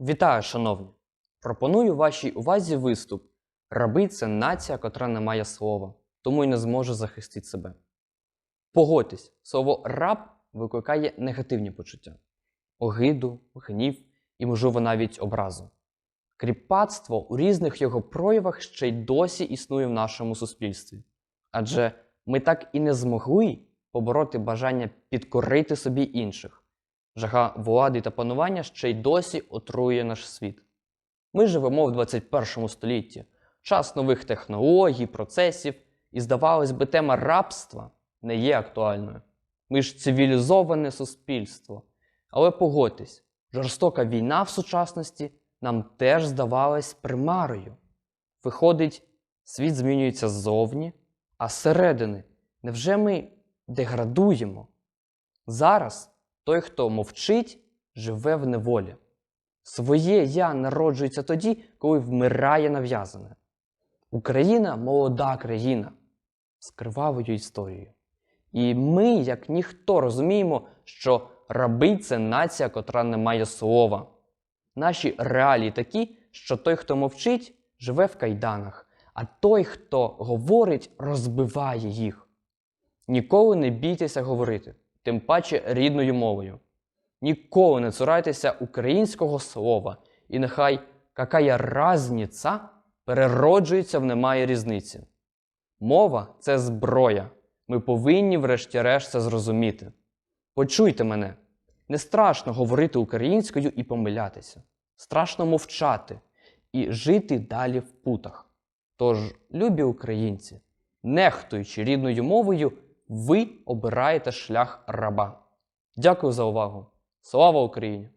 Вітаю, шановні! Пропоную вашій увазі виступ. Раби це нація, котра не має слова, тому й не зможе захистити себе. Погодьтесь, слово раб викликає негативні почуття: огиду, гнів і, можливо, навіть образу. Кріпацтво у різних його проявах ще й досі існує в нашому суспільстві. Адже ми так і не змогли побороти бажання підкорити собі інших. Жага влади та панування ще й досі отрує наш світ. Ми живемо в 21 столітті, час нових технологій, процесів, і, здавалось би, тема рабства не є актуальною. Ми ж цивілізоване суспільство. Але погодьтесь, жорстока війна в сучасності нам теж здавалась примарою. Виходить, світ змінюється ззовні, а зсередини невже ми деградуємо? Зараз той, хто мовчить, живе в неволі. Своє я народжується тоді, коли вмирає нав'язане. Україна молода країна з кривавою історією. І ми, як ніхто, розуміємо, що раби це нація, котра не має слова. Наші реалії такі, що той, хто мовчить, живе в кайданах, а той, хто говорить, розбиває їх. Ніколи не бійтеся говорити, тим паче рідною мовою. Ніколи не цурайтеся українського слова, і нехай какая разниця перероджується в немає різниці. Мова це зброя. Ми повинні, врешті-решт, це зрозуміти. Почуйте мене. Не страшно говорити українською і помилятися. Страшно мовчати і жити далі в путах. Тож, любі українці, нехтуючи рідною мовою, ви обираєте шлях раба. Дякую за увагу. Слава Україні!